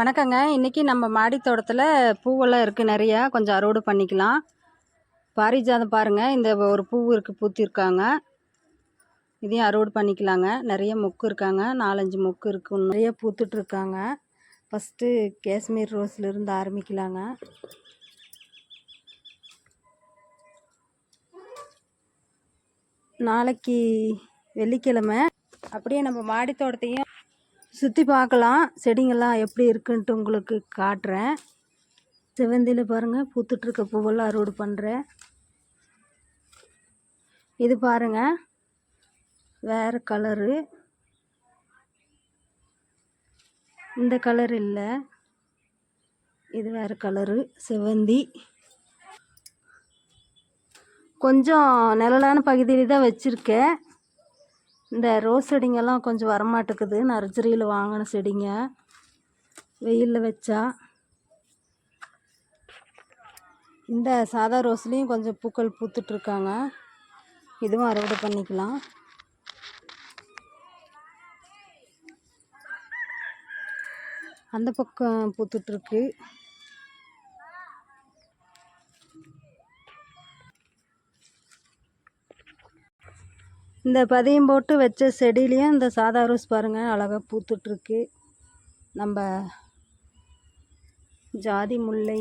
வணக்கங்க. இன்றைக்கி நம்ம மாடி தோட்டத்தில் பூவெல்லாம் இருக்குது நிறையா. கொஞ்சம் அறுவடை பண்ணிக்கலாம். பாரிஜாதம் பாருங்கள் இந்த ஒரு பூ இருக்குது பூத்திருக்காங்க. இதையும் அறுவடை பண்ணிக்கலாங்க. நிறைய மொக்கு இருக்காங்க. நாலஞ்சு மொக்கு இருக்கு. நிறைய பூத்துட்ருக்காங்க ஃபஸ்ட்டு காஷ்மீர் ரோஸ்லேருந்து ஆரம்பிக்கலாங்க. நாளைக்கு வெள்ளிக்கிழமை. அப்படியே நம்ம மாடி தோட்டத்தையும் சுற்றி பார்க்கலாம். செடிங்கள்லாம் எப்படி இருக்குன்ட்டு உங்களுக்கு காட்டுறேன். செவந்தியில் பாருங்கள் பூத்துட்ருக்க பூவெல்லாம் அறுவடை பண்ணுறேன் இது பாருங்கள் வேறு கலரு இந்த கலர் இல்லை. இது வேறு கலரு செவந்தி கொஞ்சம் நிழலான பகுதியில் தான் வச்சுருக்கேன். இந்த ரோஸ் செடிங்கெல்லாம் கொஞ்சம் வரமாட்டேக்குது. நர்சரியில் வாங்கின செடிங்க. வெயிலில் வச்சா. இந்த சாதா ரோஸ்லேயும் கொஞ்சம் பூக்கள் பூத்துட்ருக்காங்க. இதுவும் அறுவடை பண்ணிக்கலாம். அந்த பக்கம் பூத்துட்ருக்கு. இந்த பதியம் போட்டு வச்ச செடியிலையும் இந்த சாதா ரோஸ் பாருங்கள் அழகாக பூத்துட்ருக்கு. நம்ம ஜாதி முல்லை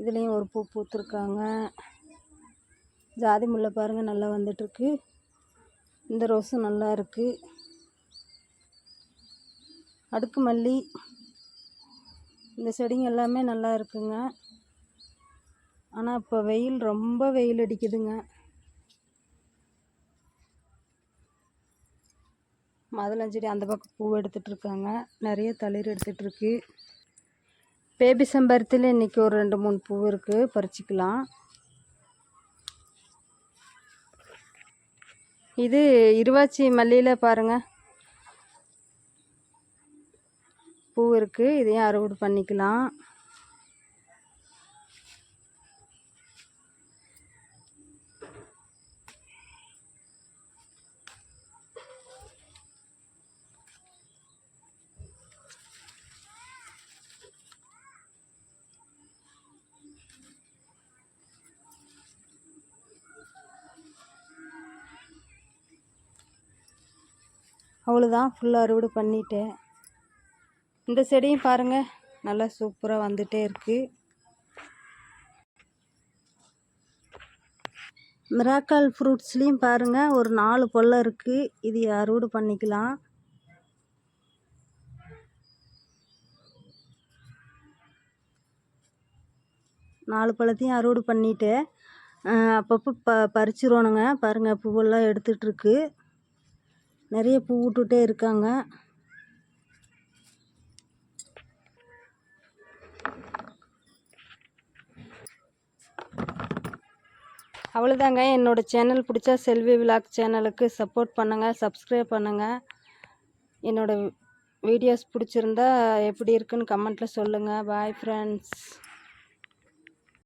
இதுலேயும் ஒரு பூ பூத்துருக்காங்க. ஜாதி முல்லை பாருங்கள் நல்லா வந்துட்டுருக்கு இந்த ரோஸும் நல்லா இருக்குது அடுக்கு மல்லி. இந்த செடிங்க எல்லாமே நல்லா இருக்குங்க. ஆனால் இப்போ வெயில் ரொம்ப வெயில் அடிக்குதுங்க. மதுளஞ்செடி அந்த பக்கம் பூ எடுத்துகிட்ருக்காங்க நிறைய தளிர் எடுத்துகிட்ருக்கு பேபி செம்பருத்தியில் இன்றைக்கி ஒரு ரெண்டு மூணு பூ இருக்குது பறிச்சிக்கலாம். இது இருவாச்சி மல்லியில் பாருங்கள் பூ இருக்குது இதையும் அறுவடை பண்ணிக்கலாம். அவ்வளோதான் ஃபுல்லாக அறுவடை பண்ணிட்டேன். இந்த செடியும் பாருங்கள் நல்லா சூப்பராக வந்துகிட்டே இருக்குது மிராக்கால் ஃப்ரூட்ஸ்லேயும் பாருங்கள் ஒரு நாலு பழம் இருக்குது இது அறுவடை பண்ணிக்கலாம். நாலு பழத்தையும் அறுவடை பண்ணிவிட்டு அப்பப்போ ப பறிச்சிருவானுங்க. பாருங்கள் பூவெல்லாம் எடுத்துகிட்ருக்கு நிறைய பூ விட்டுட்டே இருக்காங்க. அவ்வளோதாங்க என்னோடய சேனல் பிடிச்சா செல்வி விலாக் சேனலுக்கு சப்போர்ட் பண்ணுங்கள் சப்ஸ்கிரைப் பண்ணுங்கள் என்னோடய வீடியோஸ் பிடிச்சிருந்தா எப்படி இருக்குன்னு கமெண்ட்டில் சொல்லுங்கள் பாய் ஃப்ரெண்ட்ஸ்